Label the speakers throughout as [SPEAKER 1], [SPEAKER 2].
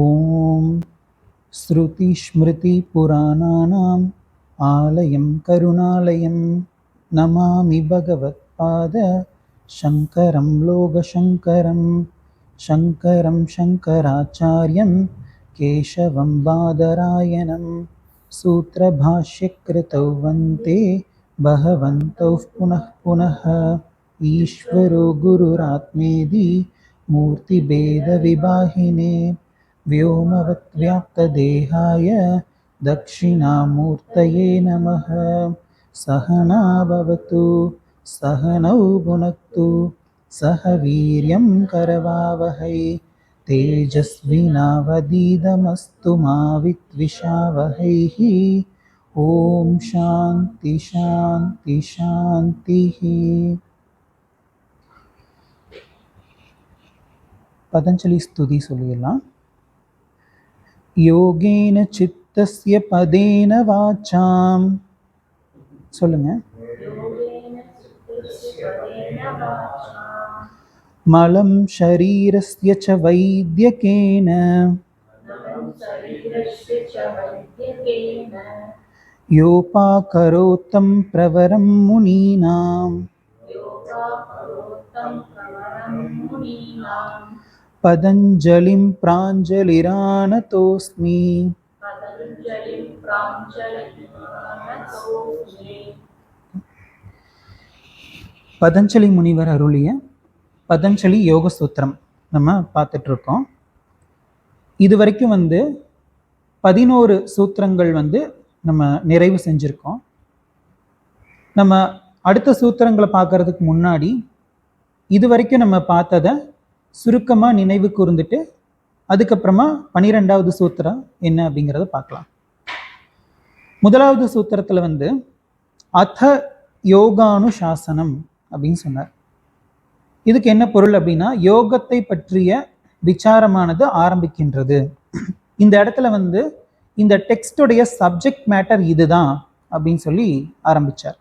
[SPEAKER 1] ॐ श्रुतिस्मृतिपुराणानाम् आलयं करुणालयं नमामि भगवत्पाद शङ्करं लोकशङ्करं शङ्करं शङ्कराचार्यं केशवं बादरायणं सूत्रभाष्यकृतौ वन्ते भगवन्तौ पुनः पुनः ईश्वरो गुरुरात्मेदि मूर्तिभेदविभाहिने व्योमवद्व्याप्तदेहाय दक्षिणामूर्तये नमः सहना भवतु सहनौ भुनक्तु सह वीर्यं करवावहै तेजस्विनावदीदमस्तु मा विद्विषावहैः ॐ शान्ति शान्ति शान्तिः பதஞ்சலி ஸ்துதி சொல்லிடலாம் யோகேன சித்தஸ்ய பதேன வாச்சாம். சொல்லுங்க. மலம் ஷரீரஸ்ய ச வைத்தியகேன யோபாகரோத்தம் பிரவரம் முனீனாம். पतञ्जलिं प्राञ्जलिरानतोऽस्मि பதஞ்சலி முனிவர் அருளிய பதஞ்சலி யோக சூத்திரம் நம்ம பார்த்துட்டு இருக்கோம் இது வரைக்கும் வந்து பதினோரு சூத்திரங்கள் வந்து நம்ம நிறைவு செஞ்சுருக்கோம் நம்ம அடுத்த சூத்திரங்களை பார்க்கறதுக்கு முன்னாடி இது வரைக்கும் நம்ம பார்த்ததை சுருக்கமாக நினைவு கூர்ந்துட்டு அதுக்கப்புறமா பனிரெண்டாவது சூத்திரம் என்ன அப்படிங்கிறத பார்க்கலாம். முதலாவது சூத்திரத்தில் வந்து அத யோகானு சாசனம் அப்படின்னு சொன்னார். இதுக்கு என்ன பொருள் அப்படின்னா யோகத்தை பற்றிய விசாரமானது ஆரம்பிக்கின்றது. இந்த இடத்துல வந்து இந்த டெக்ஸ்டுடைய சப்ஜெக்ட் மேட்டர் இதுதான் அப்படின்னு சொல்லி ஆரம்பிச்சார்.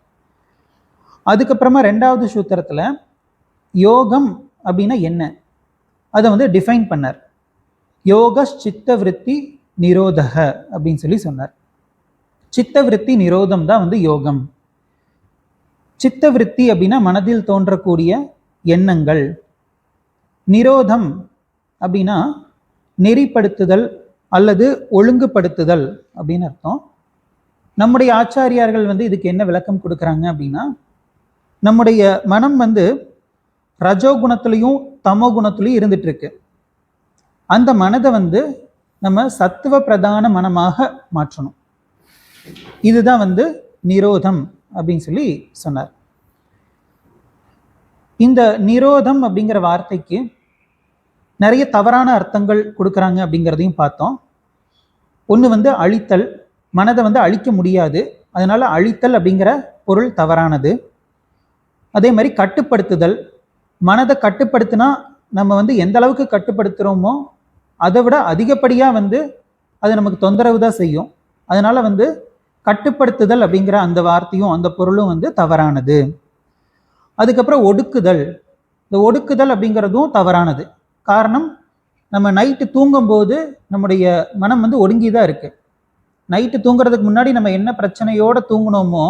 [SPEAKER 1] அதுக்கப்புறமா ரெண்டாவது சூத்திரத்தில் யோகம் அப்படின்னா என்ன? அதை வந்து டிஃபைன் பண்ணார். யோக சித்த விற்பி நிரோதக அப்படின்னு சொல்லி சொன்னார். சித்த விற்பி நிரோதம் தான் வந்து யோகம். சித்த விற்பி அப்படின்னா மனதில் தோன்றக்கூடிய எண்ணங்கள். நிரோதம் அப்படின்னா நெறிப்படுத்துதல் அல்லது ஒழுங்குபடுத்துதல் அப்படின்னு அர்த்தம். நம்முடைய ஆச்சாரியார்கள் வந்து இதுக்கு என்ன விளக்கம் கொடுக்குறாங்க அப்படின்னா நம்முடைய மனம் வந்து ரஜோகுணத்துலேயும் தமோ குணத்துலேயும் இருந்துட்டு இருக்கு அந்த மனதை வந்து நம்ம சத்துவ பிரதான மனமாக மாற்றணும். இதுதான் வந்து நிரோதம் அப்படின்னு சொல்லி சொன்னார். இந்த நிரோதம் அப்படிங்கிற வார்த்தைக்கு நிறைய தவறான அர்த்தங்கள் கொடுக்குறாங்க அப்படிங்கிறதையும் பார்த்தோம். ஒன்று வந்து அழித்தல் மனதை வந்து அழிக்க முடியாது. அதனால் அழித்தல் அப்படிங்கிற பொருள் தவறானது. அதே மாதிரி கட்டுப்படுத்துதல் மனதை கட்டுப்படுத்தினா நம்ம வந்து எந்த அளவுக்கு கட்டுப்படுத்துகிறோமோ அதை விட அதிகப்படியாக வந்து அது நமக்கு தொந்தரவு தான் செய்யும். அதனால் வந்து கட்டுப்படுத்துதல் அப்படிங்கிற அந்த வார்த்தையும் அந்த பொருளும் வந்து தவறானது. அதுக்கப்புறம் ஒடுக்குதல். இந்த ஒடுக்குதல் அப்படிங்கிறதும் தவறானது. காரணம் நம்ம நைட்டு தூங்கும்போது நம்முடைய மனம் வந்து ஒடுங்கி தான் இருக்குது நைட்டு தூங்குறதுக்கு முன்னாடி நம்ம என்ன பிரச்சனையோடு தூங்கினோமோ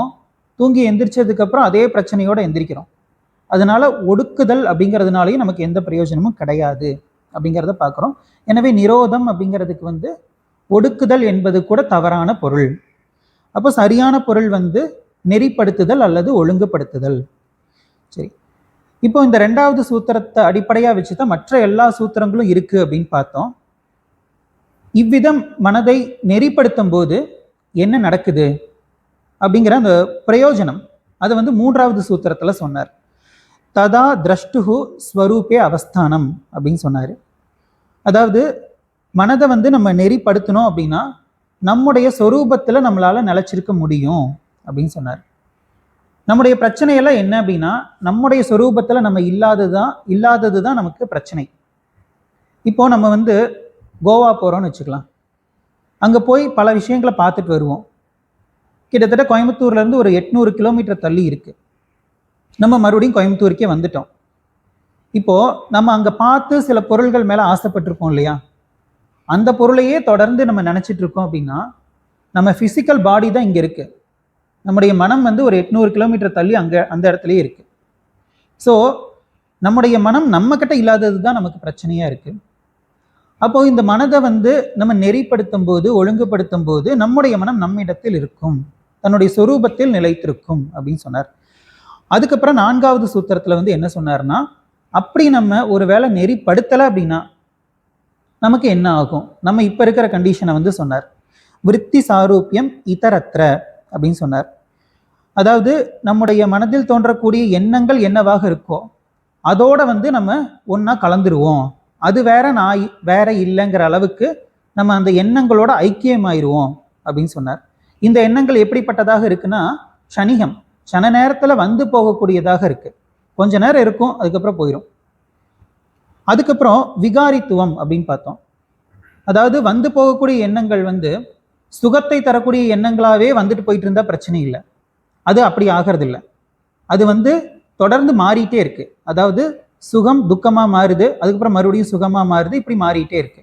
[SPEAKER 1] தூங்கி எந்திரிச்சதுக்கப்புறம் அதே பிரச்சனையோடு எந்திரிக்கிறோம். அதனால ஒடுக்குதல் அப்படிங்கிறதுனாலையும் நமக்கு எந்த பிரயோஜனமும் கிடையாது அப்படிங்கிறத பார்க்குறோம். எனவே நிரோதம் அப்படிங்கிறதுக்கு வந்து ஒடுக்குதல் என்பது கூட தவறான பொருள். அப்போ சரியான பொருள் வந்து நெறிப்படுத்துதல் அல்லது ஒழுங்குபடுத்துதல். சரி. இப்போ இந்த ரெண்டாவது சூத்திரத்தை அடிப்படையாக வச்சு தான் மற்ற எல்லா சூத்திரங்களும் இருக்குது அப்படின்னு பார்த்தோம். இவ்விதம் மனதை நெறிப்படுத்தும் போது என்ன நடக்குது? அப்படிங்கிற அந்த பிரயோஜனம். அதை வந்து மூன்றாவது சூத்திரத்தில் சொன்னார். ததா திரஷ்டுகு ஸ்வரூபே அவஸ்தானம் அப்படின்னு சொன்னார். அதாவது மனதை வந்து நம்ம நெறிப்படுத்தணும் அப்படின்னா நம்முடைய சொரூபத்தில் நம்மளால் நிலச்சிருக்க முடியும் அப்படின்னு சொன்னார். நம்முடைய பிரச்சனையெல்லாம் என்ன அப்படின்னா நம்முடைய சொரூபத்தில் நம்ம இல்லாதது தான் இல்லாதது தான் நமக்கு பிரச்சனை. இப்போது நம்ம வந்து கோவா போகிறோம்னு வச்சுக்கலாம். அங்கே போய் பல விஷயங்களை பார்த்துட்டு வருவோம். கிட்டத்தட்ட கோயம்புத்தூர்லேருந்து ஒரு எட்நூறு கிலோமீட்டர் தள்ளி இருக்குது நம்ம மறுபடியும் கோயம்புத்தூருக்கே வந்துட்டோம். இப்போது நம்ம அங்கே பார்த்து சில பொருள்கள் மேலே ஆசைப்பட்டிருப்போம் இல்லையா? அந்த பொருளையே தொடர்ந்து நம்ம நினச்சிட்ருக்கோம் அப்படின்னா நம்ம ஃபிசிக்கல் பாடி தான் இங்கே இருக்குது நம்முடைய மனம் வந்து ஒரு எட்நூறு கிலோமீட்டர் தள்ளி அங்கே அந்த இடத்துலையே இருக்குது ஸோ நம்முடைய மனம் நம்மக்கிட்ட இல்லாதது தான் நமக்கு பிரச்சனையாக இருக்குது அப்போது இந்த மனதை வந்து நம்ம நெறிப்படுத்தும் போது ஒழுங்குபடுத்தும் போது நம்முடைய மனம் நம்மிடத்தில் இருக்கும். தன்னுடைய சொரூபத்தில் நிலைத்திருக்கும் அப்படின்னு சொன்னார். அதுக்கப்புறம் நான்காவது சூத்திரத்தில் வந்து என்ன சொன்னார்னா அப்படி நம்ம ஒரு வேளை நெறிப்படுத்தலை அப்படின்னா நமக்கு என்ன ஆகும்? நம்ம இப்போ இருக்கிற கண்டிஷனை வந்து சொன்னார். விருத்தி சாரூபியம் இதரத்திர அப்படின்னு சொன்னார். அதாவது நம்முடைய மனதில் தோன்றக்கூடிய எண்ணங்கள் என்னவாக இருக்கோ அதோட வந்து நம்ம ஒன்றா கலந்துருவோம். அது வேற நான் வேற இல்லைங்கிற அளவுக்கு நம்ம அந்த எண்ணங்களோட ஐக்கியமாயிருவோம் அப்படின்னு சொன்னார். இந்த எண்ணங்கள் எப்படிப்பட்டதாக இருக்குன்னா சனிகம். சன நேரத்தில் வந்து போகக்கூடியதாக இருக்குது கொஞ்ச நேரம் இருக்கும் அதுக்கப்புறம் போயிடும் அதுக்கப்புறம் விகாரித்துவம் அப்படின்னு பார்த்தோம். அதாவது வந்து போகக்கூடிய எண்ணங்கள் வந்து சுகத்தை தரக்கூடிய எண்ணங்களாகவே வந்துட்டு போயிட்டு இருந்தால் பிரச்சனை இல்லை. அது அப்படி ஆகிறதில்ல. அது வந்து தொடர்ந்து மாறிட்டே இருக்கு. அதாவது சுகம் துக்கமாக மாறுது அதுக்கப்புறம் மறுபடியும் சுகமாக மாறுது இப்படி மாறிட்டே இருக்கு.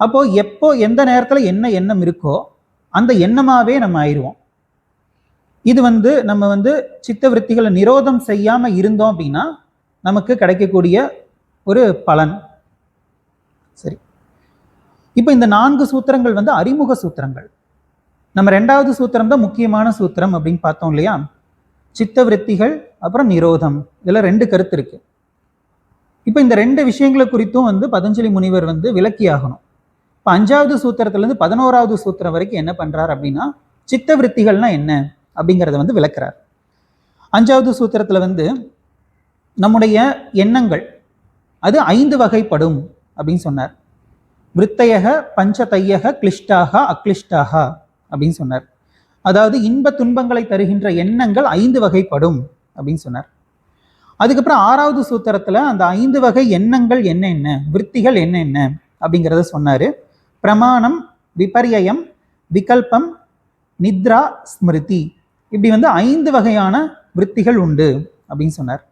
[SPEAKER 1] அப்போது எப்போ எந்த நேரத்தில் என்ன எண்ணம் இருக்கோ அந்த எண்ணமாகவே நம்ம ஆயிடுவோம். இது வந்து நம்ம வந்து சித்த விருத்திகளை நிரோதம் செய்யாமல் இருந்தோம் அப்படின்னா நமக்கு கிடைக்கக்கூடிய ஒரு பலன். சரி. இப்போ இந்த நான்கு சூத்திரங்கள் வந்து அறிமுக சூத்திரங்கள். நம்ம ரெண்டாவது சூத்திரம் தான் முக்கியமான சூத்திரம் அப்படின்னு பார்த்தோம் இல்லையா? சித்தவிருத்திகள் அப்புறம் நிரோதம். இதில் ரெண்டு கருத்து இருக்கு. இப்போ இந்த ரெண்டு விஷயங்களை குறித்தும் வந்து பதஞ்சலி முனிவர் வந்து விளக்கியாகணும். இப்போ அஞ்சாவது சூத்திரத்துலேருந்து பதினோராவது சூத்திரம் வரைக்கும் என்ன பண்ணுறார் அப்படின்னா சித்த விருத்திகள்னா என்ன? அப்படிங்கிறத வந்து விளக்குறார். அஞ்சாவது சூத்திரத்தில் வந்து நம்முடைய எண்ணங்கள் அது ஐந்து வகைப்படும் அப்படின்னு சொன்னார். விருத்தையக பஞ்சதையக கிளிஷ்டாக அக்ளிஷ்டாக அப்படின்னு சொன்னார். அதாவது இன்ப துன்பங்களை தருகின்ற எண்ணங்கள் ஐந்து வகைப்படும் அப்படின்னு சொன்னார். அதுக்கப்புறம் ஆறாவது சூத்திரத்தில் அந்த ஐந்து வகை எண்ணங்கள் என்னென்ன விருத்திகள் விற்த்திகள் அப்படிங்கிறத சொன்னார். பிரமாணம் விபரியம் விகல்பம் நித்ரா ஸ்மிருதி இப்படி வந்து ஐந்து வகையான விற்த்திகள் உண்டு அப்படின்னு சொன்னார்.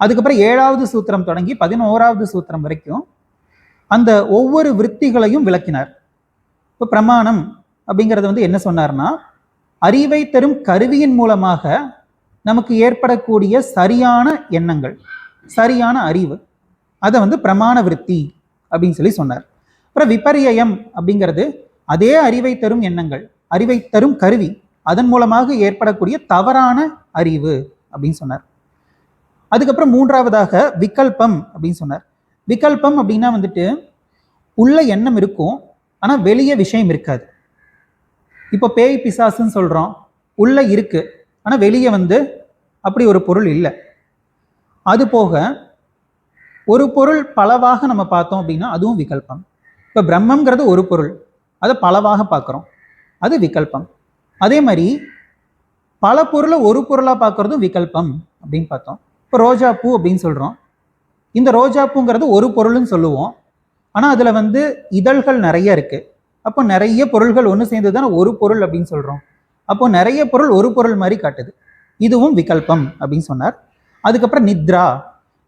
[SPEAKER 1] அதுக்கப்புறம் ஏழாவது சூத்திரம் தொடங்கி பதினோராவது சூத்திரம் வரைக்கும் அந்த ஒவ்வொரு விற்த்திகளையும் விளக்கினார். இப்போ பிரமாணம் அப்படிங்கிறது வந்து என்ன சொன்னார்னா அறிவை தரும் கருவியின் மூலமாக நமக்கு ஏற்படக்கூடிய சரியான எண்ணங்கள் சரியான அறிவு அதை வந்து பிரமாண விருத்தி அப்படின்னு சொல்லி சொன்னார். அப்புறம் விபரியம் அப்படிங்கிறது அதே அறிவை தரும் எண்ணங்கள் அறிவை தரும் கருவி அதன் மூலமாக ஏற்படக்கூடிய தவறான அறிவு அப்படின்னு சொன்னார். அதுக்கப்புறம் மூன்றாவதாக விகல்பம் அப்படின்னு சொன்னார். விகல்பம் அப்படின்னா வந்துட்டு உள்ள எண்ணம் இருக்கும் ஆனால் வெளியே விஷயம் இருக்காது. இப்போ பேய் பிசாசுன்னு சொல்கிறோம் உள்ள இருக்கு ஆனால் வெளியே வந்து அப்படி ஒரு பொருள் இல்லை. அது போக ஒரு பொருள் பலவாக நம்ம பார்த்தோம் அப்படின்னா அதுவும் விகல்பம். இப்போ பிரம்மங்கிறது ஒரு பொருள் அதை பலவாக பார்க்குறோம் அது விகல்பம். அதே மாதிரி பல பொருளை ஒரு பொருளாக பார்க்குறதும் விகல்பம் அப்படின்னு பார்த்தோம். இப்போ ரோஜா பூ அப்படின்னு சொல்கிறோம் இந்த ரோஜா பூங்கிறது ஒரு பொருள்னு சொல்லுவோம். ஆனால் அதில் வந்து இதழ்கள் நிறைய இருக்குது அப்போ நிறைய பொருள்கள் ஒன்று சேர்ந்து தானே ஒரு பொருள் அப்படின்னு சொல்கிறோம் அப்போ நிறைய பொருள் ஒரு பொருள் மாதிரி காட்டுது. இதுவும் விகல்பம் அப்படின்னு சொன்னார். அதுக்கப்புறம் நித்ரா.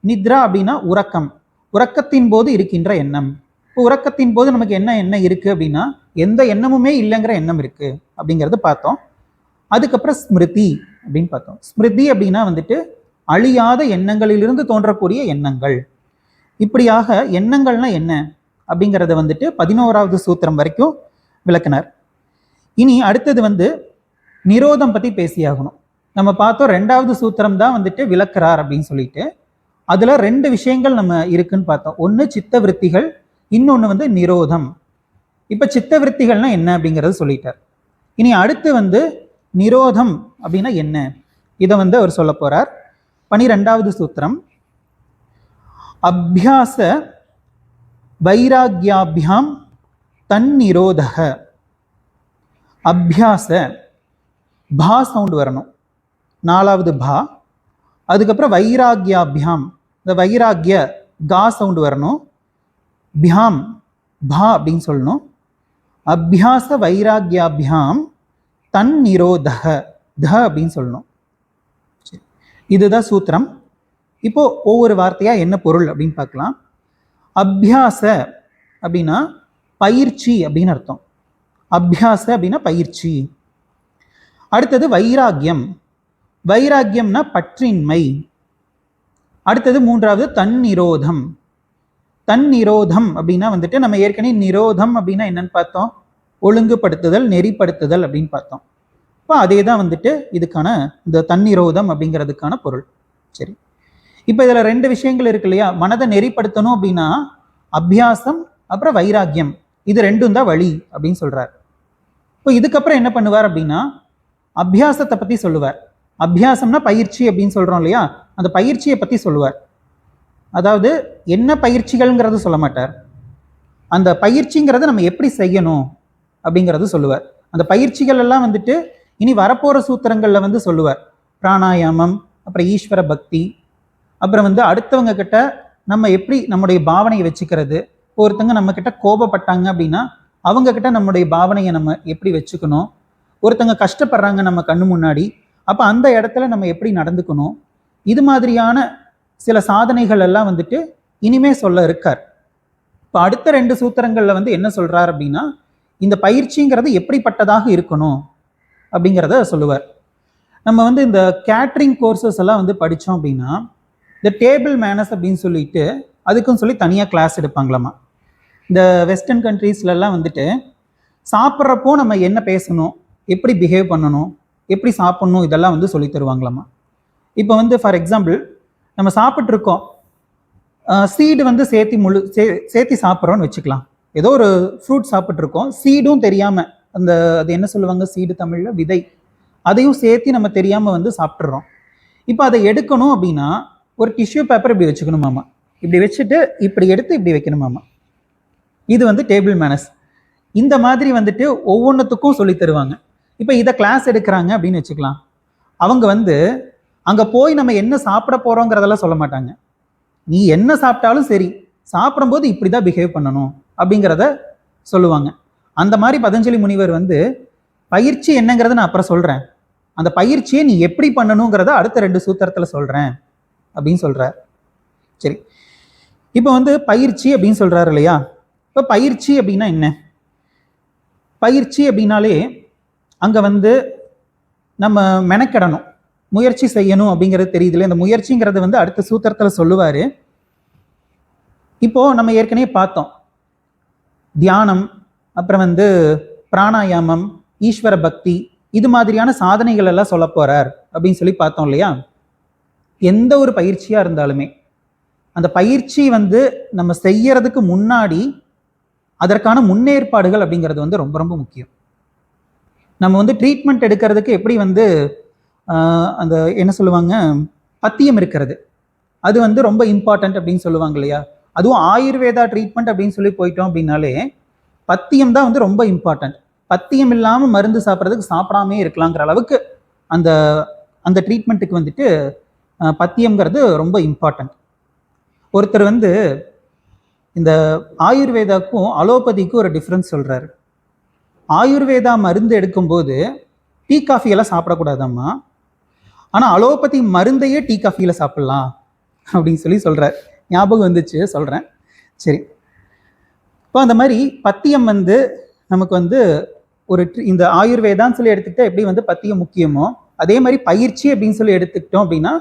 [SPEAKER 1] நித்ரா அப்படின்னா உறக்கம். உறக்கத்தின் போது இருக்கின்ற எண்ணம். இப்போ உறக்கத்தின் போது நமக்கு என்ன எண்ணம் இருக்குது அப்படின்னா எந்த எண்ணமுமே இல்லைங்கிற எண்ணம் இருக்கு அப்படிங்கிறது பார்த்தோம். அதுக்கப்புறம் ஸ்மிருதி அப்படின்னு பார்த்தோம். ஸ்மிருதி அப்படின்னா வந்துட்டு அழியாத எண்ணங்களிலிருந்து தோன்றக்கூடிய எண்ணங்கள். இப்படியாக எண்ணங்கள்னா என்ன அப்படிங்கிறத வந்துட்டு பதினோராவது சூத்திரம் வரைக்கும் விளக்குனார். இனி அடுத்தது வந்து நிரோதம் பற்றி பேசியாகணும். நம்ம பார்த்தோம் ரெண்டாவது சூத்திரம் தான் வந்துட்டு விளக்குறார் அப்படின்னு சொல்லிட்டு. அதில் ரெண்டு விஷயங்கள் நம்ம இருக்குன்னு பார்த்தோம். ஒன்று சித்த விருத்திகள் இன்னொன்று வந்து நிரோதம். இப்போ சித்தவிருத்திகள்னா என்ன அப்படிங்கிறத சொல்லிட்டார். இனி அடுத்து வந்து நிரோதம் அப்படின்னா என்ன? இதை வந்து அவர் சொல்ல போறார். பனிரெண்டாவது சூத்திரம். அபியாச வைராக்கியாபியாம் தன்னிரோதக அபியாச பா சவுண்ட் வரணும். நாலாவது பா. அதுக்கப்புறம் வைராக்கியாபியாம் இந்த வைராக்கிய கா சவுண்ட் வரணும். பியாம் பா அப்படின்னு சொல்லணும். அபியாச வைராக்கியாபியாம் தன் நிரோதக. த அப்படின்னு சொல்லணும். சரி. இதுதான் சூத்திரம். இப்போ ஒவ்வொரு வார்த்தையாக என்ன பொருள் அப்படின்னு பார்க்கலாம். அபியாச அப்படின்னா பயிற்சி அப்படின்னு அர்த்தம். அபியாச அப்படின்னா பயிற்சி. அடுத்தது வைராக்கியம் வைராக்கியம்னா பற்றின்மை. அடுத்தது மூன்றாவது தன்னிரோதம். தன் நிரோதம் அப்படின்னா வந்துட்டு நம்ம ஏற்கனவே நிரோதம் அப்படின்னா என்னன்னு பார்த்தோம். ஒழுங்குபடுத்துதல் நெறிப்படுத்துதல் அப்படின்னு பார்த்தோம். இப்போ அதே தான் வந்துட்டு இதுக்கான இந்த தன்னிரோதம் அப்படிங்கிறதுக்கான பொருள். சரி. இப்போ இதில் ரெண்டு விஷயங்கள் இருக்கு இல்லையா? மனதை நெறிப்படுத்தணும் அப்படின்னா அபியாசம் அப்புறம் வைராக்கியம். இது ரெண்டும் தான் வழி அப்படின்னு சொல்கிறார் இப்போ இதுக்கப்புறம் என்ன பண்ணுவார் அப்படின்னா அபியாசத்தை பற்றி சொல்லுவார். அபியாசம்னா பயிற்சி அப்படின்னு சொல்கிறோம் இல்லையா? அந்த பயிற்சியை பற்றி சொல்லுவார். அதாவது என்ன பயிற்சிகள்ங்கிறது சொல்ல மாட்டார். அந்த பயிற்சிங்கிறத நம்ம எப்படி செய்யணும் அப்படிங்கிறது சொல்லுவார். அந்த பயிற்சிகள் எல்லாம் வந்துட்டு இனி வரப்போகிற சூத்திரங்களில் வந்து சொல்லுவார். பிராணாயாமம் அப்புறம் ஈஸ்வர பக்தி அப்புறம் வந்து அடுத்தவங்க கிட்ட நம்ம எப்படி நம்முடைய பாவனையை வச்சுக்கிறது. ஒருத்தங்க நம்மக்கிட்ட கோபப்பட்டாங்க அப்படின்னா அவங்கக்கிட்ட நம்முடைய பாவனையை நம்ம எப்படி வச்சுக்கணும்? ஒருத்தங்க கஷ்டப்படுறாங்க நம்ம கண்ணு முன்னாடி. அப்போ அந்த இடத்துல நம்ம எப்படி நடந்துக்கணும்? இது மாதிரியான சில சாதனைகள் எல்லாம் வந்துட்டு இனிமே சொல்ல இருக்கார். இப்போ அடுத்த ரெண்டு சூத்திரங்களில் வந்து என்ன சொல்றார் அப்படின்னா இந்த பயிற்சிங்கிறது எப்படிப்பட்டதாக இருக்கணும் அப்படிங்கிறத சொல்லுவார். நம்ம வந்து இந்த கேட்ரிங் கோர்சஸ் எல்லாம் வந்து படித்தோம் அப்படின்னா இந்த டேபிள் மேனஸ் அப்படின்னு சொல்லிட்டு அதுக்குன்னு சொல்லி தனியாக கிளாஸ் எடுப்பாங்களாமா. இந்த வெஸ்டர்ன் கண்ட்ரீஸ்லலாம் வந்துட்டு சாப்பிட்றப்போ நம்ம என்ன பேசணும் எப்படி பிஹேவ் பண்ணணும் எப்படி சாப்பிட்ணும் இதெல்லாம் வந்து சொல்லி தருவாங்களாமா. இப்போ வந்து ஃபார் எக்ஸாம்பிள் நம்ம சாப்பிட்ருக்கோம் சீடு வந்து சேர்த்தி முழு சே சேர்த்தி சாப்பிட்றோன்னு வச்சுக்கலாம். ஏதோ ஒரு ஃப்ரூட் சாப்பிட்ருக்கோம் சீடும் தெரியாமல் அந்த அது என்ன சொல்லுவாங்க? சீடு தமிழில்? விதை. அதையும் சேர்த்து நம்ம தெரியாமல் வந்து சாப்பிட்றோம் இப்போ அதை எடுக்கணும் அப்படின்னா ஒரு டிஷ்யூ பேப்பர் இப்படி வச்சுக்கணுமாமா இப்படி வச்சுட்டு இப்படி எடுத்து இப்படி வைக்கணுமாமா இது வந்து டேபிள் மேனஸ் இந்த மாதிரி வந்துட்டு ஒவ்வொன்றுத்துக்கும் சொல்லி தருவாங்க. இப்போ இதை கிளாஸ் எடுக்கிறாங்க அப்படின்னு வச்சுக்கலாம். அவங்க வந்து அங்கே போய் நம்ம என்ன சாப்பிட போகிறோங்கிறதெல்லாம் சொல்ல மாட்டாங்க. நீ என்ன சாப்பிட்டாலும் சரி சாப்பிடும்போது இப்படி தான் பிஹேவ் பண்ணணும் அப்படிங்கிறத சொல்லுவாங்க. அந்த மாதிரி பதஞ்சலி முனிவர் வந்து பயிற்சி என்னங்கிறத நான் அப்புறம் சொல்கிறேன் அந்த பயிற்சியை நீ எப்படி பண்ணணுங்கிறத அடுத்த ரெண்டு சூத்திரத்தில் சொல்கிறேன் அப்படின்னு சொல்கிறார் சரி. இப்போ வந்து பயிற்சி அப்படின்னு சொல்கிறாரு இல்லையா? இப்போ பயிற்சி அப்படின்னா என்ன? பயிற்சி அப்படின்னாலே அங்கே வந்து நம்ம மெனக்கிடணும். முயற்சி செய்யணும் அப்படிங்கிறது தெரியுதுல இந்த முயற்சிங்கிறது வந்து அடுத்த சூத்திரத்தில் சொல்லுவார். இப்போது நம்ம ஏற்கனவே பார்த்தோம். தியானம் அப்புறம் வந்து பிராணாயாமம் ஈஸ்வர பக்தி இது மாதிரியான சாதனைகள் எல்லாம் சொல்ல போகிறார் அப்படின்னு சொல்லி பார்த்தோம் இல்லையா? எந்த ஒரு பயிற்சியாக இருந்தாலுமே. அந்த பயிற்சி வந்து நம்ம செய்யறதுக்கு முன்னாடி அதற்கான முன்னேற்பாடுகள் அப்படிங்கிறது வந்து ரொம்ப ரொம்ப முக்கியம். நம்ம வந்து ட்ரீட்மெண்ட் எடுக்கிறதுக்கு எப்படி வந்து அந்த என்ன சொல்லுவாங்க? பத்தியம் இருக்கிறது. அது வந்து ரொம்ப இம்பார்ட்டன்ட் அப்படின்னு சொல்லுவாங்க இல்லையா? அதுவும் ஆயுர்வேதா ட்ரீட்மெண்ட் அப்படின்னு சொல்லி போயிட்டோம் அப்படின்னாலே பத்தியம் தான் வந்து ரொம்ப இம்பார்ட்டன்ட் பத்தியம் இல்லாமல் மருந்து சாப்பிட்றதுக்கு சாப்பிடாமே இருக்கலாங்கிற அளவுக்கு அந்த அந்த ட்ரீட்மெண்ட்டுக்கு வந்துட்டு பத்தியம்ங்கிறது ரொம்ப இம்பார்ட்டன்ட் ஒருத்தர் வந்து இந்த ஆயுர்வேதாக்கும் அலோபதிக்கும் ஒரு டிஃப்ரென்ஸ் சொல்கிறாரு ஆயுர்வேதா மருந்து எடுக்கும்போது டீ காஃபியெல்லாம் சாப்பிடக்கூடாதாம்மா? ஆனால் அலோபதி மருந்தையே டீ காஃபியில் சாப்பிட்லாம் அப்படின்னு சொல்லி சொல்கிறார் ஞாபகம் வந்துச்சு சொல்கிறேன் சரி. இப்போ அந்த மாதிரி பத்தியம் வந்து நமக்கு வந்து ஒரு ட்ரி- இந்த ஆயுர்வேதான்னு சொல்லி எடுத்துக்கிட்டால் எப்படி வந்து பத்தியம் முக்கியமோ அதே மாதிரி பயிற்சி அப்படின்னு சொல்லி எடுத்துக்கிட்டோம் அப்படின்னா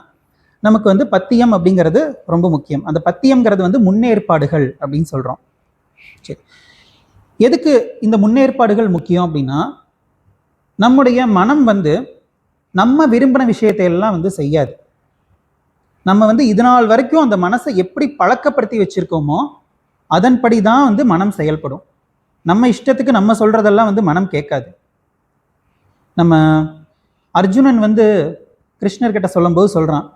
[SPEAKER 1] நமக்கு வந்து பத்தியம் அப்படிங்கிறது ரொம்ப முக்கியம். அந்த பத்தியம்ங்கிறது வந்து முன்னேற்பாடுகள் அப்படின்னு சொல்கிறோம் சரி. எதுக்கு இந்த முன்னேற்பாடுகள் முக்கியம் அப்படின்னா நம்முடைய மனம் வந்து நம்ம விரும்பின விஷயத்தை எல்லாம் வந்து செய்யாது. நம்ம வந்து இது நாள் வரைக்கும் அந்த மனசை எப்படி பழக்கப்படுத்தி வச்சுருக்கோமோ அதன்படி தான் வந்து மனம் செயல்படும். நம்ம இஷ்டத்துக்கு நம்ம சொல்கிறதெல்லாம் வந்து மனம் கேட்காது. நம்ம அர்ஜுனன் வந்து கிருஷ்ணர்கிட்ட சொல்லும்போது சொல்கிறான்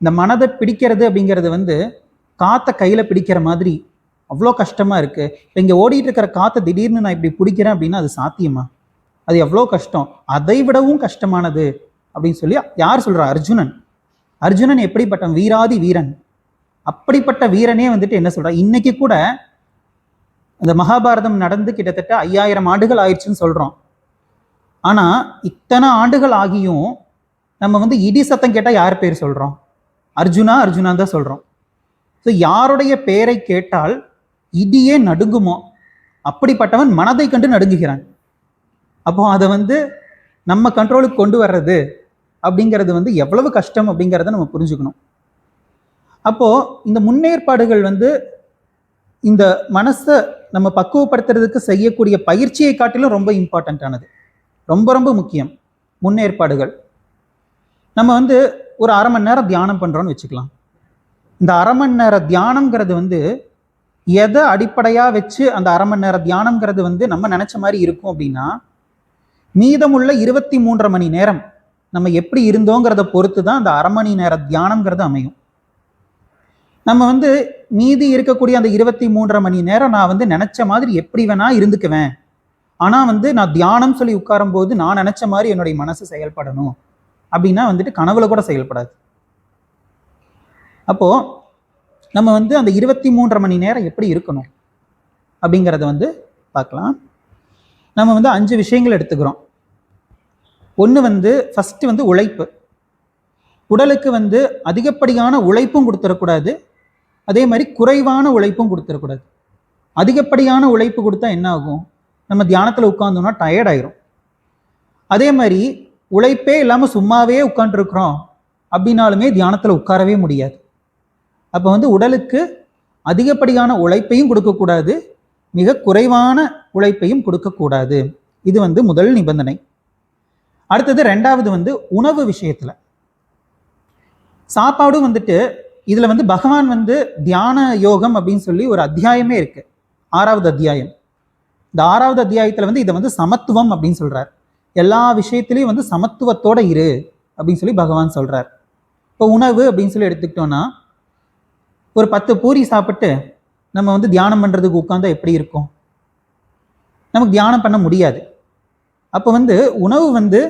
[SPEAKER 1] இந்த மனதை பிடிக்கிறது அப்படிங்கிறது வந்து காற்றை கையில் பிடிக்கிற மாதிரி அவ்வளோ கஷ்டமாக இருக்குது இப்போ இங்கே ஓடிட்டு இருக்கிற காற்றை திடீர்னு நான் இப்படி பிடிக்கிறேன் அப்படின்னா அது சாத்தியமா? அது எவ்வளோ கஷ்டம்? அதை விடவும் கஷ்டமானது. அப்படின்னு சொல்லி யார் சொல்கிறா அர்ஜுனன். அர்ஜுனன் எப்படிப்பட்ட வீராதி வீரன்? அப்படிப்பட்ட வீரனே வந்துட்டு என்ன சொல்கிறா இன்னைக்கு கூட அந்த மகாபாரதம் நடந்து கிட்டத்தட்ட ஐயாயிரம் ஆண்டுகள் ஆயிடுச்சுன்னு சொல்கிறோம் ஆனால் இத்தனை ஆண்டுகள் ஆகியும் நம்ம வந்து இடி சத்தம் கேட்டால் யார் பேர் சொல்கிறோம் அர்ஜுனா அர்ஜுனா தான் சொல்கிறோம் ஸோ யாருடைய பெயரை கேட்டால் இடியே நடுங்குமோ? அப்படிப்பட்டவன் மனதை கண்டு நடுங்குகிறான். அப்போ அதை வந்து நம்ம கண்ட்ரோலுக்கு கொண்டு வர்றது அப்படிங்கிறது வந்து எவ்வளவு கஷ்டம் அப்படிங்கிறத நம்ம புரிஞ்சுக்கணும். அப்போது இந்த முன்னேற்பாடுகள் வந்து இந்த மனசை நம்ம பக்குவப்படுத்துறதுக்கு செய்யக்கூடிய பயிற்சியை காட்டிலும் ரொம்ப இம்பார்ட்டண்ட்டானது ரொம்ப ரொம்ப முக்கியம் முன்னேற்பாடுகள். நம்ம வந்து ஒரு அரை மணி நேரம் தியானம் பண்ணுறோன்னு வச்சுக்கலாம். இந்த அரை மணி நேர தியானம்ங்கிறது வந்து எதை அடிப்படையாக வச்சு அந்த அரை மணி நேர தியானம்ங்கிறது வந்து நம்ம நினச்ச மாதிரி இருக்கும் அப்படின்னா மீதமுள்ள இருபத்தி மூன்றரை மணி நேரம் நம்ம எப்படி இருந்தோங்கிறத பொறுத்து தான் அந்த அரை மணி நேர தியானம்ங்கிறது அமையும். நம்ம வந்து மீதி இருக்கக்கூடிய அந்த இருபத்தி மூன்றரை மணி நேரம் நான் வந்து நினச்ச மாதிரி எப்படி வேணா இருந்துக்குவேன். ஆனால் வந்து நான் தியானம் சொல்லி உட்காரும் போது நான் நினச்ச மாதிரி என்னுடைய மனசு செயல்படணும். அப்படின்னா வந்துட்டு கனவுல கூட செயல்படாது. அப்போ நம்ம வந்து அந்த இருபத்தி மூன்றரை மணி நேரம் எப்படி இருக்கணும்? அப்படிங்கிறத வந்து பார்க்கலாம். நம்ம வந்து அஞ்சு விஷயங்கள் எடுத்துக்கிறோம். ஒன்று வந்து ஃபஸ்ட்டு வந்து உழைப்பு. உடலுக்கு வந்து அதிகப்படியான உழைப்பும் கொடுத்துடக்கூடாது. அதே மாதிரி குறைவான உழைப்பும் கொடுத்துடக்கூடாது. அதிகப்படியான உழைப்பு கொடுத்தா என்ன ஆகும்? நம்ம தியானத்தில் உட்காந்தோம்னா டயர்ட் ஆயிரும். அதே மாதிரி உழைப்பே இல்லாமல் சும்மாவே உட்காந்துருக்குறோம் அப்படின்னாலுமே தியானத்தில் உட்காரவே முடியாது. அப்போ வந்து உடலுக்கு அதிகப்படியான உழைப்பையும் கொடுக்கக்கூடாது. மிக குறைவான உழைப்பையும் கொடுக்கக்கூடாது. இது வந்து முதல் நிபந்தனை. அடுத்தது ரெண்டாவது வந்து உணவு விஷயத்தில். சாப்பாடும் வந்துட்டு இதில் வந்து பகவான் வந்து தியான யோகம் அப்படின்னு சொல்லி ஒரு அத்தியாயமே இருக்கு. ஆறாவது அத்தியாயம். இந்த ஆறாவது அத்தியாயத்தில் வந்து இதை வந்து சமத்துவம் அப்படின்னு சொல்கிறார் எல்லா விஷயத்திலையும் வந்து சமத்துவத்தோட இரு அப்படின்னு சொல்லி பகவான் சொல்கிறார் இப்போ உணவு அப்படின்னு சொல்லி எடுத்துக்கிட்டோன்னா ஒரு பத்து பூரி சாப்பிட்டு நம்ம வந்து தியானம் பண்ணுறதுக்கு உட்காந்தா எப்படி இருக்கும்? நமக்கு தியானம் பண்ண முடியாது. அப்போ வந்து உணவு வந்து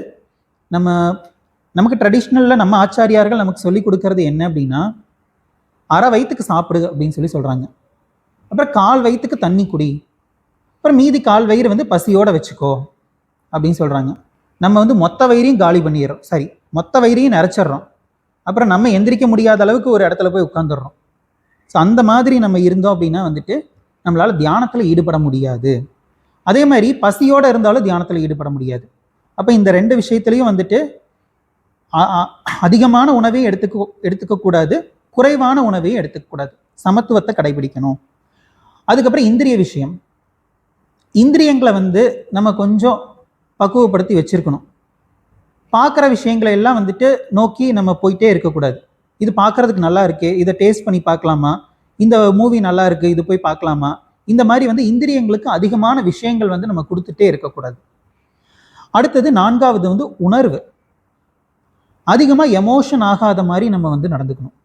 [SPEAKER 1] நம்ம நமக்கு ட்ரெடிஷ்னலில் நம்ம ஆச்சாரியார்கள் நமக்கு சொல்லி கொடுக்கறது என்ன அப்படின்னா அரை வயிற்றுக்கு சாப்பிடு அப்படின்னு சொல்லி சொல்கிறாங்க அப்புறம் கால் வயிற்றுக்கு தண்ணி குடி. அப்புறம் மீதி கால் வயிறு வந்து பசியோடு வச்சுக்கோ அப்படின்னு சொல்கிறாங்க நம்ம வந்து மொத்த வயிறையும் காலி பண்ணிடுறோம். சரி மொத்த வயிறையும் நிறச்சிட்றோம். அப்புறம் நம்ம எந்திரிக்க முடியாத அளவுக்கு ஒரு இடத்துல போய் உட்காந்துடுறோம் ஸோ அந்த மாதிரி நம்ம இருந்தோம் அப்படின்னா வந்துட்டு நம்மளால் தியானத்தில் ஈடுபட முடியாது. அதே மாதிரி பசியோடு இருந்தாலும் தியானத்தில் ஈடுபட முடியாது. அப்போ இந்த ரெண்டு விஷயத்துலையும் வந்துட்டு அதிகமான உணவையும் எடுத்துக்க எடுத்துக்கக்கூடாது குறைவான உணவையும் எடுத்துக்கக்கூடாது சமத்துவத்தை கடைபிடிக்கணும். அதுக்கப்புறம் இந்திரிய விஷயம். இந்திரியங்களை வந்து நம்ம கொஞ்சம் பக்குவப்படுத்தி வச்சுருக்கணும். பார்க்குற விஷயங்களை எல்லாம் வந்துட்டு நோக்கி நம்ம போயிட்டே இருக்கக்கூடாது. இது பார்க்கறதுக்கு நல்லா இருக்கே இதை டேஸ்ட் பண்ணி பார்க்கலாமா? இந்த மூவி நல்லா இருக்குது இது போய் பார்க்கலாமா? இந்த மாதிரி வந்து இந்திரியங்களுக்கு அதிகமான விஷயங்கள் வந்து நம்ம கொடுத்துட்டே இருக்கக்கூடாது. அடுத்தது நான்காவது வந்து உணர்வு. அதிகமாக எமோஷன் ஆகாத மாதிரி நம்ம வந்து நடந்துக்கணும்.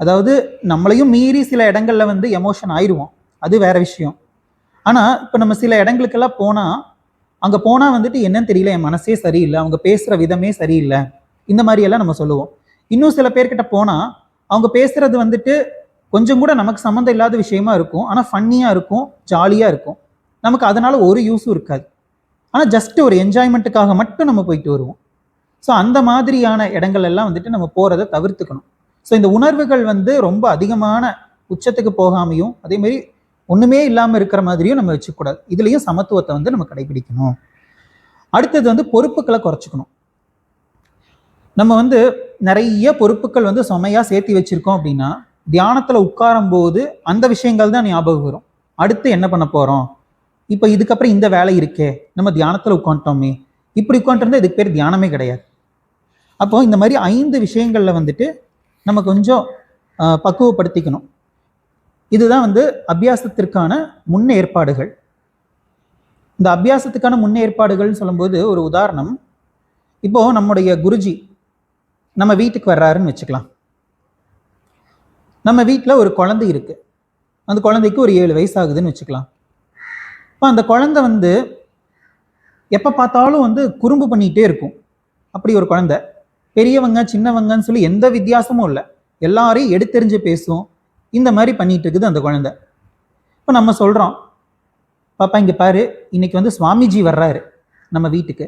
[SPEAKER 1] அதாவது நம்மளையும் மீறி சில இடங்களில் வந்து எமோஷன் ஆயிடுவோம் அது வேற விஷயம். ஆனால் இப்போ நம்ம சில இடங்களுக்கெல்லாம் போனால் அங்கே போனால் வந்துட்டு என்னன்னு தெரியல என் மனசே சரியில்லை அவங்க பேசுகிற விதமே சரியில்லை இந்த மாதிரியெல்லாம் நம்ம சொல்லுவோம். இன்னும் சில பேர்கிட்ட போனால் அவங்க பேசுறது வந்துட்டு கொஞ்சம் கூட நமக்கு சம்மந்தம் இல்லாத விஷயமா இருக்கும். ஆனால் ஃபன்னியாக இருக்கும் ஜாலியாக இருக்கும். நமக்கு அதனால் ஒரு யூஸும் இருக்காது. ஆனால் ஜஸ்ட் ஒரு என்ஜாய்மெண்ட்டுக்காக மட்டும் நம்ம போயிட்டு வருவோம். ஸோ அந்த மாதிரியான இடங்கள் எல்லாம் வந்துட்டு நம்ம போகிறத தவிர்த்துக்கணும். ஸோ இந்த உணர்வுகள் வந்து ரொம்ப அதிகமான உச்சத்துக்கு போகாமையும் அதேமாரி ஒன்றுமே இல்லாமல் இருக்கிற மாதிரியும் நம்ம வச்சுக்கூடாது இதுலேயும் சமத்துவத்தை வந்து நம்ம கடைபிடிக்கணும். அடுத்தது வந்து பொறுப்புகளை குறைச்சிக்கணும். நம்ம வந்து நிறைய பொறுப்புகள் வந்து சுமையாக சேர்த்து வச்சுருக்கோம் அப்படின்னா தியானத்தில் உட்காரும் போது அந்த விஷயங்கள் தான் ஞாபகம் வரும். அடுத்து என்ன பண்ண போகிறோம் இப்போ இதுக்கப்புறம் இந்த வேலை இருக்கே நம்ம தியானத்தில் உட்காந்துட்டோமே இப்படி உட்காந்துருந்தா இதுக்கு பேர் தியானமே கிடையாது. அப்போ இந்த மாதிரி ஐந்து விஷயங்களில் வந்துட்டு நம்ம கொஞ்சம் பக்குவப்படுத்திக்கணும். இதுதான் வந்து அபியாசத்திற்கான முன்னேற்பாடுகள் இந்த அபியாசத்துக்கான முன்னேற்பாடுகள்னு சொல்லும்போது ஒரு உதாரணம். இப்போது நம்முடைய குருஜி நம்ம வீட்டுக்கு வர்றாருன்னு வச்சுக்கலாம். நம்ம வீட்டில் ஒரு குழந்தை இருக்குது அந்த குழந்தைக்கு ஒரு ஏழு வயசு ஆகுதுன்னு வச்சுக்கலாம். இப்போ அந்த குழந்தை வந்து எப்போ பார்த்தாலும் வந்து குறும்பு பண்ணிகிட்டே இருக்கும். அப்படி ஒரு குழந்தை. பெரியவங்க சின்னவங்கன்னு சொல்லி எந்த வித்தியாசமும் இல்லை. எல்லாரையும் எடுத்தெறிஞ்சு பேசும். இந்த மாதிரி பண்ணிகிட்டு இருக்குது அந்த குழந்தை. இப்போ நம்ம சொல்கிறோம் பாப்பா இங்கே பாரு. இன்னைக்கு வந்து சுவாமிஜி வர்றாரு நம்ம வீட்டுக்கு.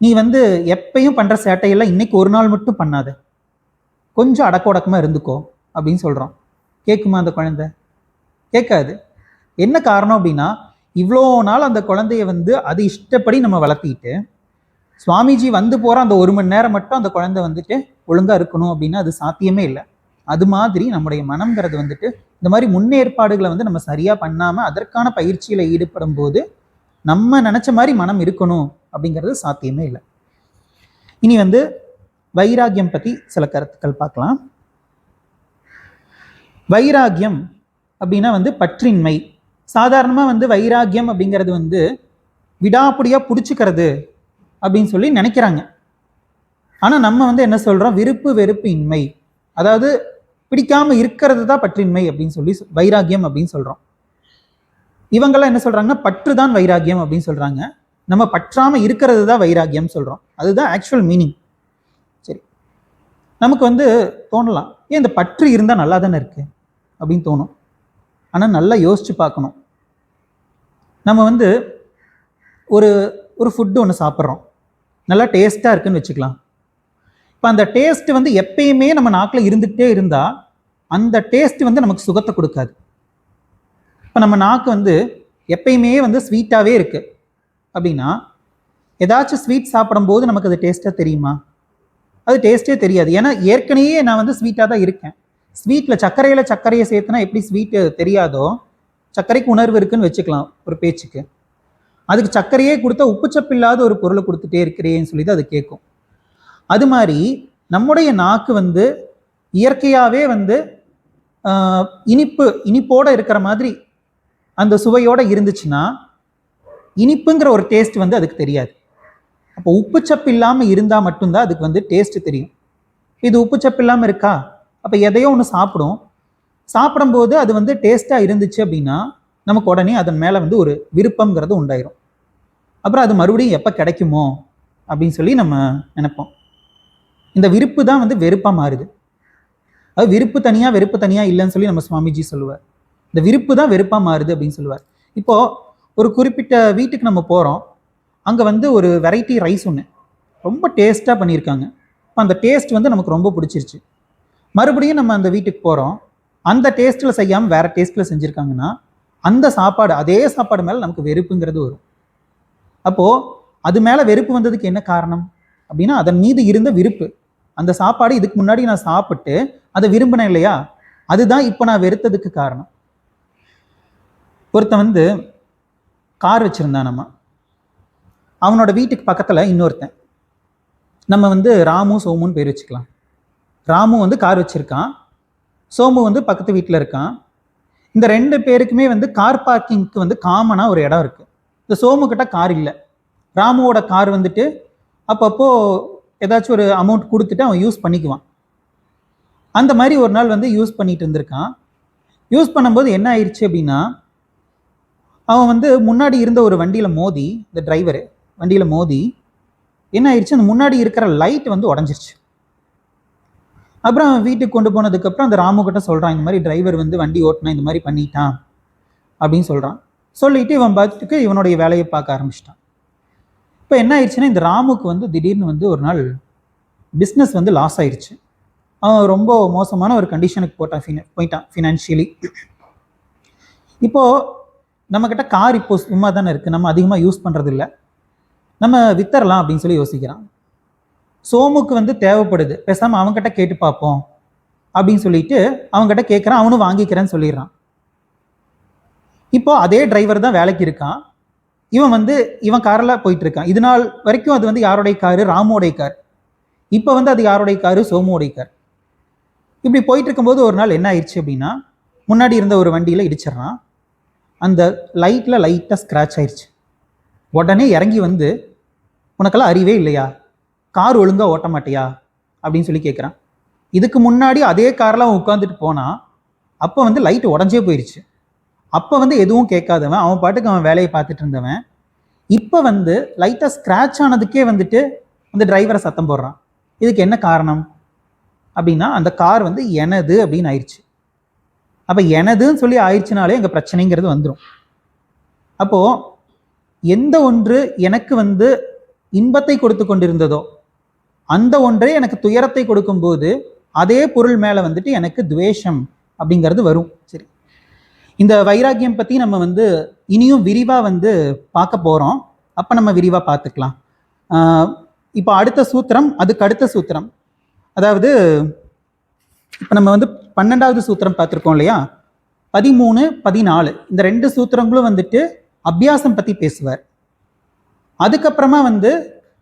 [SPEAKER 1] நீ வந்து எப்பயும் பண்ணுற சேட்டையெல்லாம் இன்னைக்கு ஒரு நாள் மட்டும் பண்ணாத. கொஞ்சம் அடக்க உடக்கமாக இருந்துக்கோ. அப்படின்னு சொல்கிறோம் கேட்குமா அந்த குழந்தை? கேட்காது. என்ன காரணம் அப்படின்னா இவ்வளோ நாள் அந்த குழந்தைய வந்து அது இஷ்டப்படி நம்ம வளர்த்திட்டு சுவாமிஜி வந்து போகிற அந்த ஒரு மணி நேரம் மட்டும் அந்த குழந்தை வந்துட்டு ஒழுங்காக இருக்கணும் அப்படின்னா அது சாத்தியமே இல்லை. அது மாதிரி நம்முடைய மனம்ங்கிறது வந்துட்டு இந்த மாதிரி முன்னேற்பாடுகளை வந்து நம்ம சரியாக பண்ணாமல் அதற்கான பயிற்சியில் ஈடுபடும் போது நம்ம நினச்ச மாதிரி மனம் இருக்கணும் அப்படிங்கிறது சாத்தியமே இல்லை. இனி வந்து வைராகியம் பற்றி சில கருத்துக்கள் பார்க்கலாம். வைராகியம் அப்படின்னா வந்து பற்றின்மை. சாதாரணமாக வந்து வைராகியம் அப்படிங்கிறது வந்து விடாப்புடியாக பிடிச்சிக்கிறது அப்படின்னு சொல்லி நினைக்கிறாங்க. ஆனால் நம்ம வந்து என்ன சொல்கிறோம் விருப்பு வெறுப்பு இன்மை அதாவது பிடிக்காம இருக்கிறது தான் பற்றின்மை அப்படின்னு சொல்லி வைராகியம் அப்படின்னு சொல்கிறோம் இவங்கெல்லாம் என்ன சொல்கிறாங்கன்னா பற்று தான் வைராகியம் அப்படின்னு சொல்கிறாங்க நம்ம பற்றாமல் இருக்கிறது தான் வைராகியம் சொல்கிறோம் அதுதான் ஆக்சுவல் மீனிங் சரி. நமக்கு வந்து தோணலாம். ஏன் இந்த பற்று இருந்தால் நல்லா தானே இருக்குது அப்படின்னு தோணும். ஆனால் நல்லா யோசித்து பார்க்கணும். நம்ம வந்து ஒரு ஒரு ஃபுட்டு ஒன்று சாப்பிட்றோம். நல்லா டேஸ்ட்டாக இருக்குன்னு வச்சுக்கலாம். இப்போ அந்த டேஸ்ட் வந்து எப்பயுமே நம்ம நாக்கில் இருந்துகிட்டே இருந்தால் அந்த டேஸ்ட் வந்து நமக்கு சுகத்தை கொடுக்காது. இப்போ நம்ம நாக்கு வந்து எப்பயுமே வந்து ஸ்வீட்டாகவே இருக்குது அப்படின்னா ஏதாச்சும் ஸ்வீட் சாப்பிடும்போது நமக்கு அது டேஸ்ட்டாக தெரியுமா? அது டேஸ்ட்டே தெரியாது. ஏன்னா ஏற்கனவே நான் வந்து ஸ்வீட்டாக தான் இருக்கேன். ஸ்வீட்டில் சர்க்கரையில் சர்க்கரையை சேர்த்துனா எப்படி ஸ்வீட்டு தெரியாதோ சர்க்கரைக்கு உணர்வு இருக்குன்னு வச்சுக்கலாம் ஒரு பேச்சுக்கு. அதுக்கு சர்க்கரையே கொடுத்தா உப்புச்சப்பு இல்லாத ஒரு பொருளை கொடுத்துட்டே இருக்கிறேன்னு சொல்லி தான் அது கேட்கும். அது மாதிரி நம்முடைய நாக்கு வந்து இயற்கையாகவே வந்து இனிப்பு இனிப்போடு இருக்கிற மாதிரி அந்த சுவையோடு இருந்துச்சுன்னா இனிப்புங்கிற ஒரு டேஸ்ட் வந்து அதுக்கு தெரியாது. அப்போ உப்புச்சப்பு இல்லாமல் இருந்தால் மட்டும்தான் அதுக்கு வந்து டேஸ்ட்டு தெரியும். இது உப்புச்சப்பு இல்லாமல் இருக்கா? அப்போ எதையோ ஒன்று சாப்பிடும். சாப்பிடும்போது அது வந்து டேஸ்ட்டாக இருந்துச்சு அப்படின்னா நமக்கு உடனே அதன் மேலே வந்து ஒரு விருப்பங்கிறது உண்டாயிரும். அப்புறம் அது மறுபடியும் எப்போ கிடைக்குமோ அப்படின்னு சொல்லி நம்ம நினைப்போம். இந்த விருப்பு தான் வந்து வெறுப்பாக மாறுது. அது விருப்பு தனியாக வெறுப்பு தனியாக இல்லைன்னு சொல்லி நம்ம சுவாமிஜி சொல்லுவார். இந்த விருப்பு தான் வெறுப்பாக மாறுது அப்படின்னு சொல்லுவார். இப்போது ஒரு குறிப்பிட்ட வீட்டுக்கு நம்ம போகிறோம் அங்கே வந்து ஒரு வெரைட்டி ரைஸ் ஒன்று ரொம்ப டேஸ்ட்டாக பண்ணியிருக்காங்க. இப்போ அந்த டேஸ்ட் வந்து நமக்கு ரொம்ப பிடிச்சிருச்சு. மறுபடியும் நம்ம அந்த வீட்டுக்கு போகிறோம் அந்த டேஸ்ட்டில் செய்யாமல் வேறு டேஸ்ட்டில் செஞ்சுருக்காங்கன்னா அந்த சாப்பாடு அதே சாப்பாடு மேலே நமக்கு வெறுப்புங்கிறது வரும். அப்போது அது மேலே வெறுப்பு வந்ததுக்கு என்ன காரணம்? அப்படின்னா அதன் மீது இருந்த விருப்பு. அந்த சாப்பாடு இதுக்கு முன்னாடி நான் சாப்பிட்டு அதை விரும்பினேன் இல்லையா? அதுதான் இப்போ நான் வெறுத்ததுக்கு காரணம். ஒருத்தன் வந்து கார் வச்சுருந்தான் நம்ம. அவனோட வீட்டுக்கு பக்கத்தில் இன்னொருத்தன். நம்ம வந்து ராமு சோமுன்னு பேர் வச்சுக்கலாம். ராமு வந்து கார் வச்சுருக்கான். சோமு வந்து பக்கத்து வீட்டில் இருக்கான். இந்த ரெண்டு பேருக்குமே வந்து கார் பார்க்கிங்க்கு வந்து காமனாக ஒரு இடம் இருக்குது இந்த சோமு கிட்ட கார் இல்லை. ராமுவோட கார் வந்துட்டு அப்பப்போ ஏதாச்சும் ஒரு அமௌண்ட் கொடுத்துட்டு அவன் யூஸ் பண்ணிக்குவான். அந்த மாதிரி ஒரு நாள் வந்து யூஸ் பண்ணிட்டு இருந்திருக்கான். யூஸ் பண்ணும்போது என்ன ஆயிடுச்சு அப்படின்னா அவன் வந்து முன்னாடி இருந்த ஒரு வண்டியில் மோதி இந்த டிரைவரு வண்டியில் மோதி என்ன ஆயிடுச்சு அந்த முன்னாடி இருக்கிற லைட் வந்து உடஞ்சிருச்சு. அப்புறம் அவன் வீட்டுக்கு கொண்டு போனதுக்கப்புறம் அந்த ராமு கிட்ட சொல்கிறான் இந்த மாதிரி டிரைவர் வந்து வண்டி ஓட்டினா இந்த மாதிரி பண்ணிட்டான் அப்படின்னு சொல்கிறான் சொல்லிட்டு இவன் பார்த்துட்டு இவனுடைய வேலையை பார்க்க ஆரம்பிச்சிட்டான். இப்போ என்ன ஆயிடுச்சுன்னா இந்த ராமுக்கு வந்து திடீர்னு வந்து ஒரு நாள் பிஸ்னஸ் வந்து லாஸ் ஆயிடுச்சு அவன் ரொம்ப மோசமான ஒரு கண்டிஷனுக்கு போட்டான் ஃபின போயிட்டான் ஃபினான்ஷியலி இப்போது நம்மக்கிட்ட கார் இப்போ சும்மா தானே இருக்குது நம்ம அதிகமாக யூஸ் பண்ணுறதில்ல நம்ம வித்தரலாம் அப்படின்னு சொல்லி யோசிக்கிறான். சோமுக்கு வந்து தேவைப்படுது. பேசாமல் அவன்கிட்ட கேட்டு பார்ப்போம். அப்படின்னு சொல்லிட்டு அவன்கிட்ட கேட்குறான் அவனும் வாங்கிக்கிறேன்னு சொல்லிடுறான். இப்போ அதே டிரைவர் தான் வேலைக்கு இருக்கான். இவன் வந்து இவன் காரில் போயிட்டு இருக்கான் இது நாள் வரைக்கும் அது வந்து யாருடைய காரு ராமுடைய கார் இப்போ வந்து அது யாருடைய காரு சோமுடைய கார் இப்படி போயிட்டு இருக்கும்போது ஒரு நாள் என்ன ஆயிடுச்சு அப்படின்னா முன்னாடி இருந்த ஒரு வண்டியில் இடிச்சிடுறான். அந்த லைட்டில் லைட்டாக ஸ்க்ராட்ச் ஆயிடுச்சு. உடனே இறங்கி வந்து உனக்கெல்லாம் அறிவே இல்லையா? கார் ஒழுங்காக ஓட்ட மாட்டியா? அப்படின்னு சொல்லி கேட்குறான் இதுக்கு முன்னாடி அதே காரில் அவன் உட்காந்துட்டு போனால் அப்போ வந்து லைட் உடஞ்சே போயிடுச்சு அப்போ வந்து எதுவும் கேட்காதவன் அவன் பாட்டுக்கு அவன் வேலையை பார்த்துட்டு இருந்தவன். இப்போ வந்து லைட்டாக ஸ்க்ராட்ச் ஆனதுக்கே வந்துட்டு அந்த டிரைவரை சத்தம் போடுறான். இதுக்கு என்ன காரணம்? அப்படின்னா அந்த கார் வந்து எனது அப்படின்னு ஆயிடுச்சு அப்போ எனதுன்னு சொல்லி ஆயிடுச்சுனாலே எங்கள் பிரச்சனைங்கிறது வந்துடும் அப்போது எந்த ஒன்று எனக்கு வந்து இன்பத்தை கொடுத்து கொண்டிருந்ததோ அந்த ஒன்றே எனக்கு துயரத்தை கொடுக்கும்போது அதே பொருள் மேலே வந்துட்டு எனக்கு துவேஷம் அப்படிங்கிறது வரும். சரி. இந்த வைராக்கியம் பற்றி நம்ம வந்து இனியும் விரிவாக வந்து பார்க்க போகிறோம் அப்போ நம்ம விரிவாக பார்த்துக்கலாம். இப்போ அடுத்த சூத்திரம் அதுக்கு அடுத்த சூத்திரம். அதாவது இப்போ நம்ம வந்து பன்னெண்டாவது சூத்திரம் பார்த்துருக்கோம் இல்லையா? பதிமூணு பதினாலு. இந்த ரெண்டு சூத்திரங்களும் வந்துட்டு அபியாசம் பற்றி பேசுவார். அதுக்கப்புறமா வந்து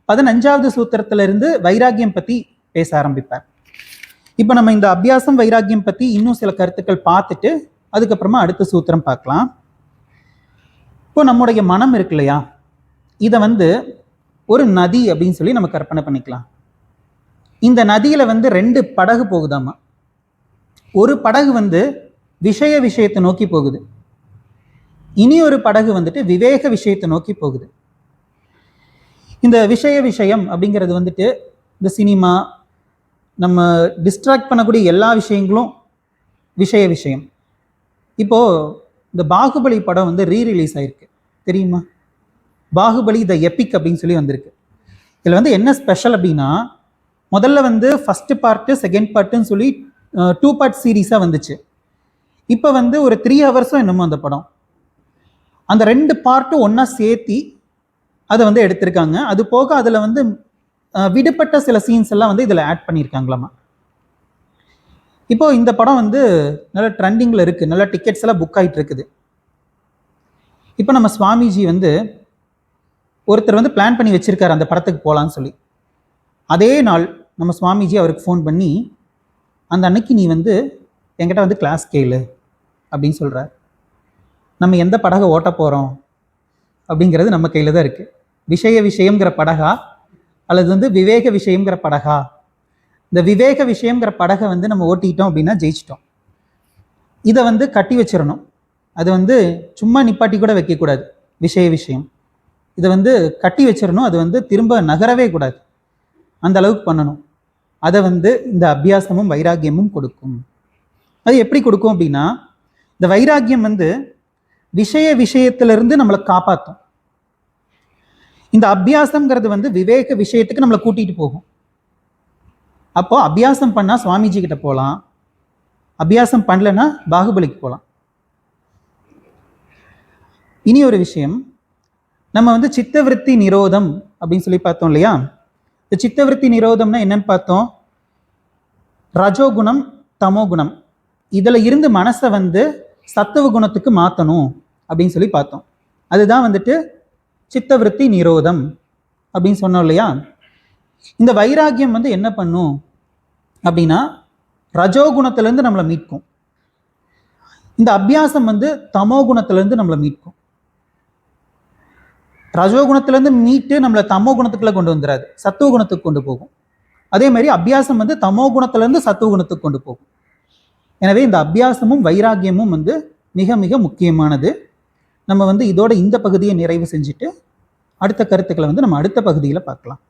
[SPEAKER 1] பதினஞ்சாவது சூத்திரத்திலிருந்து இருந்து வைராக்கியம் பற்றி பேச ஆரம்பிப்பார். இப்போ நம்ம இந்த அபியாசம் வைராகியம் பற்றி இன்னும் சில கருத்துக்கள் பார்த்துட்டு அதுக்கப்புறமா அடுத்த சூத்திரம் பார்க்கலாம். இப்போ நம்முடைய மனம் இருக்கு இல்லையா? இதை வந்து ஒரு நதி அப்படின்னு சொல்லி நம்ம கற்பனை பண்ணிக்கலாம். இந்த நதியில வந்து ரெண்டு படகு போகுதாமா? ஒரு படகு வந்து விஷய விஷயத்தை நோக்கி போகுது. இனி ஒரு படகு வந்துட்டு விவேக விஷயத்தை நோக்கி போகுது. இந்த விஷய விஷயம் அப்படிங்கிறது வந்துட்டு இந்த சினிமா நம்ம டிஸ்ட்ராக்ட் பண்ணக்கூடிய எல்லா விஷயங்களும் விஷய விஷயம். இப்போ இந்த பாகுபலி படம் வந்து ரீ ரிலீஸ் ஆயிருக்கு. தெரியுமா? பாகுபலி த எபிக் அப்படின்னு சொல்லி வந்திருக்கு. இதில் வந்து என்ன ஸ்பெஷல் அப்படின்னா முதல்ல வந்து ஃபஸ்ட்டு பார்ட்டு செகண்ட் பார்ட்டுன்னு சொல்லி டூ பார்ட் சீரீஸாக வந்துச்சு. இப்போ வந்து ஒரு த்ரீ ஹவர்ஸும் என்னமோ அந்த படம். அந்த ரெண்டு பார்ட்டும் ஒன்றா சேர்த்தி அதை வந்து எடுத்திருக்காங்க. அது போக அதில் வந்து விடுபட்ட சில சீன்ஸ் எல்லாம் வந்து இதில் ஆட் பண்ணியிருக்காங்களாமா இப்போ இந்த படம் வந்து நல்ல ட்ரெண்டிங்கில் இருக்குது நல்ல டிக்கெட்ஸ் எல்லாம் புக் ஆகிட்டு இருக்குது இப்போ நம்ம சுவாமிஜி வந்து ஒருத்தர் வந்து பிளான் பண்ணி வச்சுருக்கார் அந்த படத்துக்கு போகலான்னு சொல்லி. அதே நாள் நம்ம சுவாமிஜி அவருக்கு ஃபோன் பண்ணி அந்த அன்னைக்கு நீ வந்து என்கிட்ட வந்து கிளாஸ் கேளு அப்படின்னு சொல்கிறார் நம்ம எந்த படகை ஓட்ட போகிறோம் அப்படிங்கிறது நம்ம கையில் தான் இருக்குது விஷய விஷயங்கிற படகா அல்லது வந்து விவேக விஷயங்கிற படகா? இந்த விவேக விஷயங்கிற படகை வந்து நம்ம ஓட்டிக்கிட்டோம் அப்படின்னா ஜெயிச்சிட்டோம். இதை வந்து கட்டி வச்சிடணும். அது வந்து சும்மா நிப்பாட்டி கூட வைக்கக்கூடாது விஷய விஷயம். இதை வந்து கட்டி வச்சிடணும். அது வந்து திரும்ப நகரவே கூடாது. அந்த அளவுக்கு பண்ணணும். அதை வந்து இந்த அபியாசமும் வைராக்கியமும் கொடுக்கும். அது எப்படி கொடுக்கும் அப்படின்னா இந்த வைராக்கியம் வந்து விஷய விஷயத்திலிருந்து நம்மளை காப்பாற்றும் இந்த அபியாசம்ங்கிறது வந்து விவேக விஷயத்துக்கு நம்மளை கூட்டிகிட்டு போகும். அப்போ அபியாசம் பண்ணால் சுவாமிஜி கிட்ட போகலாம் அபியாசம் பண்ணலன்னா பாகுபலிக்கு போகலாம் இனி ஒரு விஷயம். நம்ம வந்து சித்தவிருத்தி நிரோதம் அப்படின்னு சொல்லி பார்த்தோம் இல்லையா? இந்த சித்தவிருத்தி நிரோதம்னா என்னன்னு பார்த்தோம்? ரஜோகுணம் தமோகுணம். இதில் இருந்து மனசை வந்து சத்துவ குணத்துக்கு மாற்றணும் அப்படின்னு சொல்லி பார்த்தோம். அதுதான் வந்துட்டு சித்தவிருத்தி நிரோதம் அப்படின்னு சொன்னோம் இல்லையா? இந்த வைராக்கியம் வந்து என்ன பண்ணும் அப்படின்னா ரஜோகுணத்திலேருந்து நம்மளை மீட்கும். இந்த அபியாசம் வந்து தமோ குணத்திலேருந்து நம்மளை மீட்கும். ரஜோகுணத்திலேருந்து மீட்டு நம்மளை தமோ குணத்துக்குள்ள கொண்டு வந்துடாது சத்துவ குணத்துக்கு கொண்டு போகும். அதே மாதிரி அபியாசம் வந்து தமோ குணத்திலேருந்து சத்துவ குணத்துக்கு கொண்டு போகும். எனவே இந்த அபியாசமும் வைராகியமும் வந்து மிக மிக முக்கியமானது. நம்ம வந்து இதோட இந்த பகுதியை நிறைவு செஞ்சுட்டு அடுத்த கருத்துக்களை வந்து நம்ம அடுத்த பகுதியில் பார்க்கலாம்.